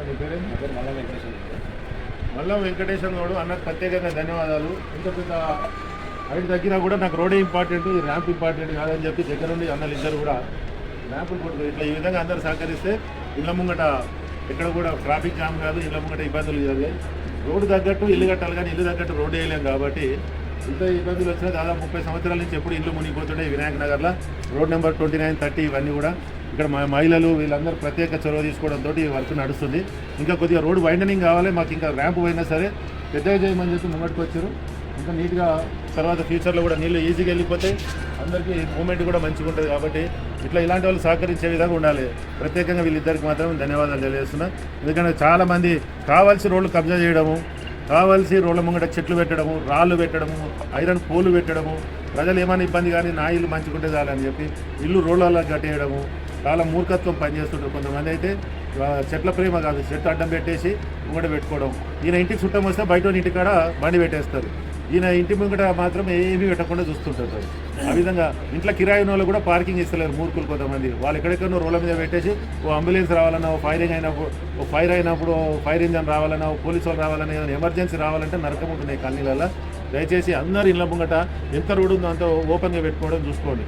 అన్న మల్ల వెంకటేశ్వర మళ్ళా వెంకటేశ్వర గౌడ్ అన్నకు ప్రత్యేకంగా ధన్యవాదాలు. ఇంత పెద్ద హైట్ తగ్గినా కూడా నాకు రోడే ఇంపార్టెంట్ ఈ ర్యాంప్ ఇంపార్టెంట్ కాదని చెప్పి దగ్గర నుండి అన్నలు ఇద్దరు కూడా ర్యాంపులు కొట్టుకు ఇట్లా ఈ విధంగా అందరూ సహకరిస్తే ఇళ్ళ ముంగట ఎక్కడ కూడా ట్రాఫిక్ జామ్ కాదు ఇళ్ళ ముంగట ఇబ్బందులు జరిగాయి రోడ్డు తగ్గట్టు ఇల్లు కట్టాలి కానీ ఇల్లు తగ్గట్టు రోడ్డు వేయలేం కాబట్టి ఇంత ఇబ్బందులు వచ్చినా దాదాపు ముప్పై సంవత్సరాల నుంచి ఎప్పుడు ఇల్లు మునిగిపోతుండే వినాయక నగర్లో. Road number twenty nine thirty ఇవన్నీ కూడా. ఇక్కడ మా మహిళలు వీళ్ళందరూ ప్రత్యేక చొరవ తీసుకోవడంతో ఈ వర్క్ నడుస్తుంది. ఇంకా కొద్దిగా రోడ్డు వైండనింగ్ కావాలి మాకు ఇంకా ర్యాంప్ పోయినా సరే పెద్దగా చేయమని చెప్పి ముంగటికి వచ్చారు. ఇంకా నీట్గా తర్వాత ఫ్యూచర్లో కూడా నీళ్ళు ఈజీగా వెళ్ళిపోతాయి అందరికీ మూమెంట్ కూడా మంచిగా ఉంటుంది కాబట్టి ఇట్లా ఇలాంటి వాళ్ళు సహకరించే విధంగా ఉండాలి. ప్రత్యేకంగా వీళ్ళిద్దరికి మాత్రం ధన్యవాదాలు తెలియజేస్తున్నా. ఎందుకంటే చాలామంది కావాల్సి రోడ్లు కబ్జా చేయడము కావాల్సి రోడ్ల ముంగట చెట్లు పెట్టడము రాళ్ళు పెట్టడము ఐరన్ పోలు పెట్టడము ప్రజలు ఏమైనా ఇబ్బంది కానీ నా ఇల్లు మంచిగుంటే చాలని చెప్పి ఇల్లు రోడ్లలో కట్టేయడము చాలా మూర్ఖత్వం పనిచేస్తుంటారు కొంతమంది అయితే. చెట్ల ప్రేమ కాదు చెట్టు అడ్డం పెట్టేసి ముంగట పెట్టుకోవడం. ఈయన ఇంటికి చుట్టం వస్తే బయట ఇంటికాడ బండి పెట్టేస్తారు. ఈయన ఇంటి ముంగట మాత్రం ఏమీ పెట్టకుండా చూస్తుంటారు ఆ విధంగా ఇంట్లో కిరాయి వాళ్ళు కూడా పార్కింగ్ ఇస్తలేరు మూర్ఖులు కొంతమంది. వాళ్ళు ఎక్కడెక్కడో రోడ్ల మీద పెట్టేసి ఓ అంబులెన్స్ రావాలన్నా ఓ ఫైరింగ్ అయినప్పుడు ఓ ఫైర్ అయినప్పుడు ఓ ఫైర్ ఇంజన్ రావాలన్నా ఓ పోలీసు వాళ్ళు రావాలన్నా ఏదైనా ఎమర్జెన్సీ రావాలంటే నరకం ఉంటున్నాయి కన్నీళ్ళ దయచేసి అందరు ఇళ్ళ ముంగట ఎంత రోడ్డు ఉందో అంత ఓపెన్గా పెట్టుకోవడం చూసుకోండి.